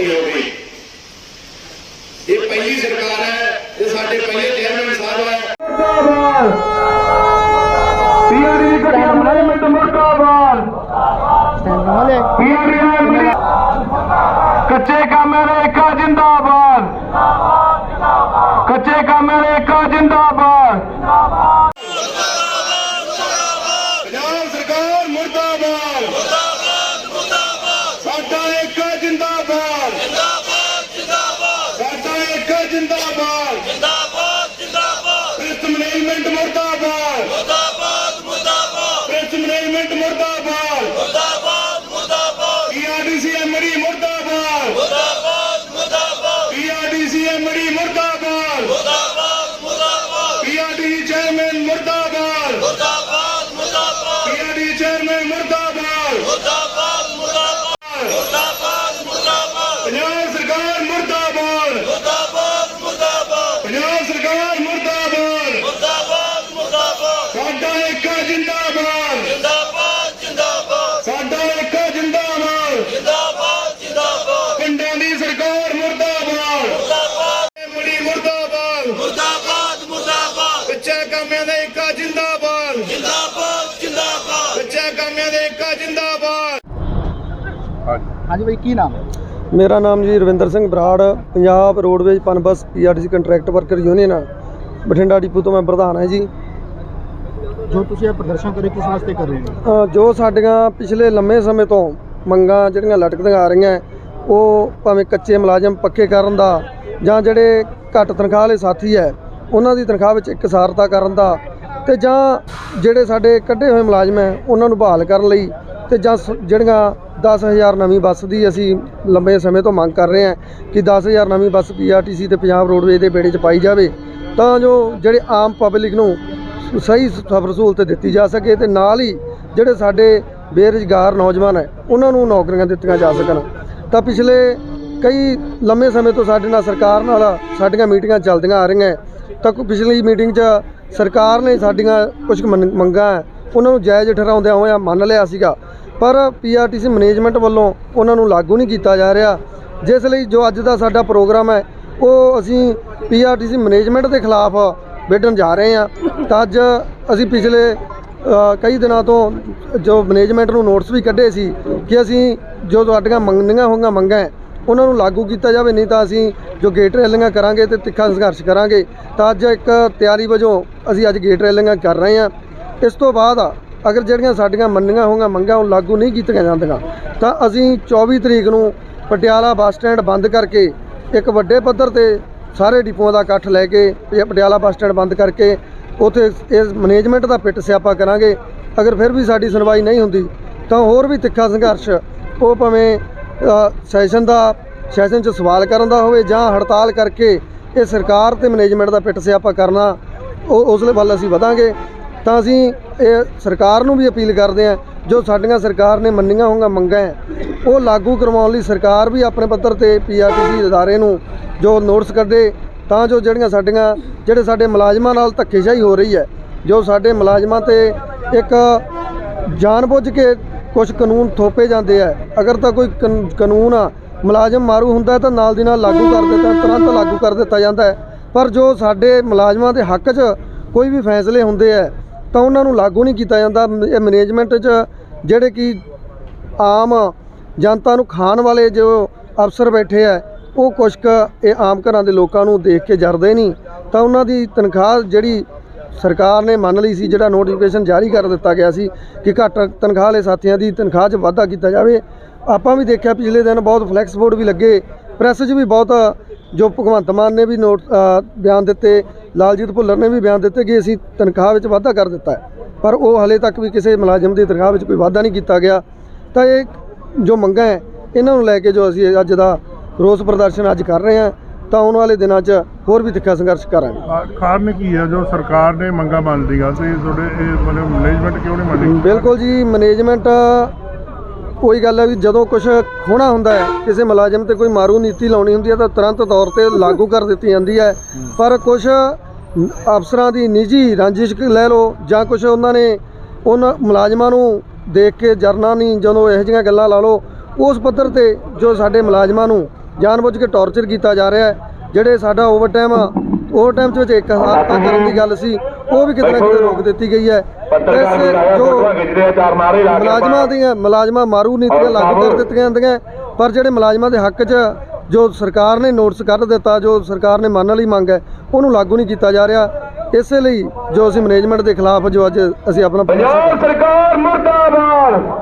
ਇਕੱਠੀ ਹੋ ਗਈ ਇਹ ਪਹਿਲੀ ਸਰਕਾਰ ਹੈ ਇਹ ਸਾਡੇ ਪਹਿਲੇ ਚੇਅਰਮੈਨ ਸਾਹਿਬ ਹੈ। ਕਾਮਿਆਂ ਦਾ ਇੱਕ ਜਿੰਦਾਬਾਦ। ਬੱਚਾ ਕਾਮਿਆਂ ਦਾ ਇੱਕ ਜਿੰਦਾਬਾਦ। ਹਾਂਜੀ ਬਾਈ ਕੀ ਨਾਮ? ਹੈ ਮੇਰਾ ਨਾਮ ਜੀ Ravinder Singh Brar Punjab roadways Punbus PRTC contract worker union Bathinda depot ਤੋਂ ਮੈਂ ਪ੍ਰਧਾਨ ਹਾਂ ਜੀ। ਜੋ ਤੁਸੀਂ ਇਹ ਪ੍ਰਦਰਸ਼ਨ ਕਰੇ ਕਿਸ ਵਾਸਤੇ ਕਰ ਰਹੇ ਹੋ? ਜੋ ਸਾਡੀਆਂ ਪਿਛਲੇ ਲੰਮੇ ਸਮੇਂ ਤੋਂ ਮੰਗਾਂ ਜਿਹੜੀਆਂ ਲਟਕਦੀਆਂ ਆ ਰਹੀਆਂ ਉਹ ਭਾਵੇਂ ਕੱਚੇ ਮੁਲਾਜ਼ਮ ਪੱਕੇ ਕਰਨ ਦਾ ਜਾਂ ਜਿਹੜੇ ਘੱਟ ਤਨਖਾਹ ਵਾਲੇ ਸਾਥੀ ਹੈ ਉਹਨਾਂ ਦੀ ਤਨਖਾਹ ਵਿੱਚ ਇਕਸਾਰਤਾ ਕਰਨ ਦਾ ਤੇ ਜਾਂ ਜਿਹੜੇ ਸਾਡੇ ਕੱਢੇ ਹੋਏ ਮੁਲਾਜ਼ਮ ਹੈ, ਉਹਨਾਂ ਨੂੰ ਬਹਾਲ ਕਰਨ ਲਈ ਤੇ ਜਾਂ ਸ- ਜਿਹੜੀਆਂ 10000 ਨਵੀਂ ਬੱਸ ਦੀ ਅਸੀਂ ਲੰਬੇ ਸਮੇਂ ਤੋਂ ਮੰਗ ਕਰ ਰਹੇ ਹਾਂ ਕਿ 10000 ਨਵੀਂ ਬੱਸ ਪੀਆਰਟੀਸੀ ਤੇ ਪੰਜਾਬ ਰੋਡਵੇਜ਼ ਦੇ ਬੇੜੇ 'ਚ ਪਾਈ ਜਾਵੇ, ਤਾਂ ਜੋ ਜਿਹੜੇ ਆਮ ਪਬਲਿਕ ਨੂੰ ਸਹੀ ਸਫਰ ਸਹੂਲਤ ਦਿੱਤੀ ਜਾ ਸਕੇ ਤੇ ਨਾਲ ਹੀ ਜਿਹੜੇ ਸਾਡੇ ਬੇਰੁਜ਼ਗਾਰ ਨੌਜਵਾਨ ਹੈ, ਉਹਨਾਂ ਨੂੰ ਨੌਕਰੀਆਂ ਦਿੱਤੀਆਂ ਜਾ ਸਕਣ। ਤਾਂ ਪਿਛਲੇ ਕਈ ਲੰਮੇ ਸਮੇਂ ਤੋਂ ਸਾਡੇ ਨਾਲ ਸਰਕਾਰ ਨਾਲ ਸਾਡੀਆਂ ਮੀਟਿੰਗਾਂ ਚੱਲਦੀਆਂ ਆ ਰਹੀਆਂ ਤਾਂ ਕੋਈ ਪਿਛਲੀ ਮੀਟਿੰਗ 'ਚ ਸਰਕਾਰ ਨੇ ਸਾਡੀਆਂ ਕੁਝ ਕੁ ਮੰਗਾਂ ਉਹਨਾਂ ਨੂੰ ਜਾਇਜ਼ ਠਹਿਰਾਉਂਦਿਆਂ ਹੋਇਆਂ ਮੰਨ ਲਿਆ ਸੀਗਾ। ਪਰ ਪੀਆਰਟੀਸੀ ਮੈਨੇਜਮੈਂਟ ਵੱਲੋਂ ਉਹਨਾਂ ਨੂੰ ਲਾਗੂ ਨਹੀਂ ਕੀਤਾ ਜਾ ਰਿਹਾ, ਜਿਸ ਲਈ ਜੋ ਅੱਜ ਦਾ ਸਾਡਾ ਪ੍ਰੋਗਰਾਮ ਹੈ, ਉਹ ਅਸੀਂ ਪੀਆਰਟੀਸੀ ਮੈਨੇਜਮੈਂਟ ਦੇ ਖਿਲਾਫ ਵਿੱਢਣ ਜਾ ਰਹੇ ਹਾਂ। ਤਾਂ ਅੱਜ ਅਸੀਂ ਪਿਛਲੇ ਕਈ ਦਿਨਾਂ ਤੋਂ ਜੋ ਮੈਨੇਜਮੈਂਟ ਨੂੰ ਨੋਟਿਸ ਵੀ ਕੱਢੇ ਸੀ ਕਿ ਅਸੀਂ ਜੋ ਤੁਹਾਡੀਆਂ ਮੰਗਣੀਆਂ ਹੋਈਆਂ ਮੰਗਾਂ ਉਹਨਾਂ ਨੂੰ ਲਾਗੂ ਕੀਤਾ ਜਾਵੇ, ਨਹੀਂ ਤਾਂ ਅਸੀਂ ਜੋ ਗੇਟ ਰੈਲੀਆਂ ਕਰਾਂਗੇ ਤੇ ਤਿੱਖਾ ਸੰਘਰਸ਼ ਕਰਾਂਗੇ। ਤਾਂ ਅੱਜ ਇੱਕ ਤਿਆਰੀ ਵਜੋਂ ਅਸੀਂ ਅੱਜ ਗੇਟ ਰੈਲੀਆਂ ਕਰ ਰਹੇ ਹਾਂ। ਇਸ ਤੋਂ ਬਾਅਦ ਅਗਰ ਜਿਹੜੀਆਂ ਸਾਡੀਆਂ ਮੰਨੀਆਂ ਹੋਈਆਂ ਮੰਗਾਂ ਉਹ ਲਾਗੂ ਨਹੀਂ ਕੀਤੀਆਂ ਜਾਂਦੀਆਂ, ਤਾਂ ਅਸੀਂ 24 ਤਰੀਕ ਨੂੰ ਪਟਿਆਲਾ ਬੱਸ ਸਟੈਂਡ ਬੰਦ ਕਰਕੇ ਇੱਕ ਵੱਡੇ ਪੱਧਰ ਤੇ ਸਾਰੇ ਡਿਪੂਆਂ ਦਾ ਇਕੱਠ ਲੈ ਕੇ ਪਟਿਆਲਾ ਬੱਸ ਸਟੈਂਡ ਬੰਦ ਕਰਕੇ ਉਥੇ ਇਸ ਮੈਨੇਜਮੈਂਟ ਦਾ ਪਿੱਟ ਸਿਆਪਾ ਕਰਾਂਗੇ। ਅਗਰ ਫਿਰ ਵੀ ਸਾਡੀ ਸੁਣਵਾਈ ਨਹੀਂ ਹੁੰਦੀ, ਤਾਂ ਹੋਰ ਵੀ ਤਿੱਖਾ ਸੰਘਰਸ਼, ਉਹ ਭਾਵੇਂ ਸੈਸ਼ਨ ਦਾ ਸੈਸ਼ਨ 'ਚ ਸਵਾਲ ਕਰਨ ਦਾ ਹੋਵੇ ਜਾਂ ਹੜਤਾਲ ਕਰਕੇ ਇਹ ਸਰਕਾਰ ਤੇ ਮੈਨੇਜਮੈਂਟ ਦਾ ਪਿੱਟ ਸਿਆਪਾ ਕਰਨਾ ਉਹ ਉਸਲੇ ਵੱਲ ਅਸੀਂ ਵਧਾਂਗੇ। ਤਾਂ ਅਸੀਂ ਇਹ ਸਰਕਾਰ ਨੂੰ ਵੀ ਅਪੀਲ ਕਰਦੇ ਹਾਂ ਜੋ ਸਾਡੀਆਂ ਸਰਕਾਰ ਨੇ ਮੰਨੀਆਂ ਹੋਈਆਂ ਮੰਗਾਂ ਹੈ, ਉਹ ਲਾਗੂ ਕਰਵਾਉਣ ਲਈ ਸਰਕਾਰ ਵੀ ਆਪਣੇ ਪੱਧਰ ਤੇ ਪੀਆਰਟੀਸੀ ਅਦਾਰੇ ਨੂੰ ਜੋ ਨੋਟਿਸ ਕੱਢੇ ਤਾਂ ਜੋ ਜਿਹੜੀਆਂ ਸਾਡੀਆਂ ਜਿਹੜੇ ਸਾਡੇ ਮੁਲਾਜ਼ਮਾਂ ਨਾਲ ਧੱਕੇਸ਼ਾਹੀ ਹੋ ਰਹੀ ਹੈ ਜੋ ਸਾਡੇ ਮੁਲਾਜ਼ਮਾਂ ਤੇ ਇੱਕ ਜਾਣਬੁੱਝ ਕੇ ਕੁਝ ਕਾਨੂੰਨ ਥੋਪੇ ਜਾਂਦੇ ਆ। ਅਗਰ ਤਾਂ ਕੋਈ ਕਾਨ- ਕਾਨੂੰਨ ਆ, ਮੁਲਾਜ਼ਮ ਮਾਰੂ ਹੁੰਦਾ ਤਾਂ ਨਾਲ ਦੀ ਨਾਲ ਲਾਗੂ ਕਰ ਦਿੱਤਾ, ਤੁਰੰਤ ਲਾਗੂ ਕਰ ਦਿੱਤਾ ਜਾਂਦਾ ਹੈ। ਪਰ ਜੋ ਸਾਡੇ ਮੁਲਾਜ਼ਮਾਂ ਦੇ ਹੱਕ 'ਚ ਕੋਈ ਵੀ ਫੈਸਲੇ ਹੁੰਦੇ ਆ, ਤਾਂ ਉਹਨਾਂ ਨੂੰ ਲਾਗੂ ਨਹੀਂ ਕੀਤਾ ਜਾਂਦਾ। ਇਹ ਮੈਨੇਜਮੈਂਟ 'ਚ ਜਿਹੜੇ ਕਿ ਆਮ ਜਨਤਾ ਨੂੰ ਖਾਣ ਵਾਲੇ ਜੋ ਅਫਸਰ ਬੈਠੇ ਆ, ਉਹ ਕੁਛ ਕੁ ਇਹ ਆਮ ਘਰਾਂ ਦੇ ਲੋਕਾਂ ਨੂੰ ਦੇਖ ਕੇ ਜਰਦੇ ਨਹੀਂ। ਤਾਂ ਉਹਨਾਂ ਦੀ ਤਨਖਾਹ ਜਿਹੜੀ ਸਰਕਾਰ ਨੇ ਮੰਨ ਲਈ ਸੀ, ਜਿਹੜਾ ਨੋਟੀਫਿਕੇਸ਼ਨ ਜਾਰੀ ਕਰ ਦਿੱਤਾ ਗਿਆ ਸੀ ਕਿ ਘੱਟ ਤਨਖਾਹ ਵਾਲੇ ਸਾਥੀਆਂ ਦੀ ਤਨਖਾਹ 'ਚ ਵਾਧਾ ਕੀਤਾ ਜਾਵੇ। ਆਪਾਂ ਵੀ ਦੇਖਿਆ ਪਿਛਲੇ ਦਿਨ ਬਹੁਤ ਫਲੈਕਸ ਬੋਰਡ ਵੀ ਲੱਗੇ ਪ੍ਰੈਸ 'ਚ ਵੀ ਬਹੁਤ, ਜੋ ਭਗਵੰਤ ਮਾਨ ਨੇ ਵੀ ਨੋਟ ਬਿਆਨ ਦਿੱਤੇ, ਲਾਲਜੀਤ ਭੁੱਲਰ ਨੇ ਵੀ ਬਿਆਨ ਦਿੱਤੇ ਕਿ ਅਸੀਂ ਤਨਖਾਹ ਵਿੱਚ ਵਾਧਾ ਕਰ ਦਿੱਤਾ ਹੈ। ਪਰ ਉਹ ਹਲੇ ਤੱਕ ਵੀ ਕਿਸੇ ਮੁਲਾਜ਼ਮ ਦੀ ਤਨਖਾਹ ਵਿੱਚ ਕੋਈ ਵਾਧਾ ਨਹੀਂ ਕੀਤਾ ਗਿਆ। ਤਾਂ ਇਹ ਜੋ ਮੰਗਾਂ ਹੈ, ਇਹਨਾਂ ਨੂੰ ਲੈ ਕੇ ਜੋ ਅਸੀਂ ਅੱਜ ਦਾ ਰੋਸ ਪ੍ਰਦਰਸ਼ਨ ਅੱਜ ਕਰ ਰਹੇ ਹਾਂ। ਤਾਂ ਆਉਣ ਵਾਲੇ ਦਿਨਾਂ 'ਚ ਹੋਰ ਵੀ ਤਿੱਖਾ ਸੰਘਰਸ਼ ਕਰਾਂਗੇ। ਕਾਰਨ ਕੀ ਹੈ? ਜੋ ਸਰਕਾਰ ਨੇ ਮੰਗਾਂ ਮੰਨਦੀਆਂ ਸੀ ਤੁਹਾਡੇ ਇਹ ਮਤਲਬ ਮੈਨੇਜਮੈਂਟ ਕਿਉਂ ਨਹੀਂ ਮੰਨਦੀ ਬਿਲਕੁਲ ਜੀ ਮੈਨੇਜਮੈਂਟ ਕੋਈ ਗੱਲ ਹੈ ਵੀ ਜਦੋਂ ਕੁਝ ਖੋਣਾ ਹੁੰਦਾ ਹੈ ਕਿਸੇ ਮੁਲਾਜ਼ਮ ਤੇ ਕੋਈ ਮਾਰੂ ਨੀਤੀ ਲਾਉਣੀ ਹੁੰਦੀ ਹੈ ਤਾਂ ਤੁਰੰਤ ਤੌਰ ਤੇ ਲਾਗੂ ਕਰ ਦਿੱਤੀ ਜਾਂਦੀ ਹੈ। ਪਰ ਕੁਝ ਅਫਸਰਾਂ ਦੀ ਨਿੱਜੀ ਰੰਜਿਸ਼ ਲੈ ਲਓ ਜਾਂ ਕੁਝ ਉਹਨਾਂ ਨੇ ਉਹਨਾਂ ਮੁਲਾਜ਼ਮਾਂ ਨੂੰ ਦੇਖ ਕੇ ਜਰਨਾ ਨਹੀਂ ਜਦੋਂ ਇਹੋ ਜਿਹੀਆਂ ਗੱਲਾਂ ਲਾ ਲਓ ਉਸ ਪੱਧਰ ਤੇ ਜੋ ਸਾਡੇ ਮੁਲਾਜ਼ਮਾਂ ਨੂੰ ਜਾਣਬੁੱਝ ਕੇ ਟੌਰਚਰ ਕੀਤਾ ਜਾ ਰਿਹਾ ਹੈ ਜਿਹੜੇ ਸਾਡਾ ਓਵਰਟਾਈਮ ਆ ਓਵਰ ਟਾਈਮ ਵਿੱਚ ਇੱਕ ਹਫ਼ਤਾ ਕਰਨ ਦੀ ਗੱਲ ਸੀ ਉਹ ਵੀ ਕਿਤੇ ਨਾ ਕਿਤੇ ਰੋਕ ਦਿੱਤੀ ਗਈ ਹੈ। ਇਸ ਜੋ ਮੁਲਾਜ਼ਮਾਂ ਦੀਆਂ ਮੁਲਾਜ਼ਮਾਂ ਮਾਰੂ ਨੀਤੀਆਂ ਲਾਗੂ ਕਰ ਦਿੱਤੀਆਂ ਜਾਂਦੀਆਂ ਪਰ ਜਿਹੜੇ ਮੁਲਾਜ਼ਮਾਂ ਦੇ ਹੱਕ 'ਚ ਜੋ ਸਰਕਾਰ ਨੇ ਨੋਟਿਸ ਕੱਢ ਦਿੱਤਾ ਜੋ ਸਰਕਾਰ ਨੇ ਮੰਨਣ ਲਈ ਮੰਗ ਹੈ ਉਹਨੂੰ ਲਾਗੂ ਨਹੀਂ ਕੀਤਾ ਜਾ ਰਿਹਾ। ਇਸੇ ਲਈ ਜੋ ਅਸੀਂ ਮੈਨੇਜਮੈਂਟ ਦੇ ਖਿਲਾਫ ਜੋ ਅੱਜ ਅਸੀਂ ਆਪਣਾ ਪ੍ਰਦਰਸ਼ਨ ਸਰਕਾਰ ਮੁਰਦਾਬਾਦ!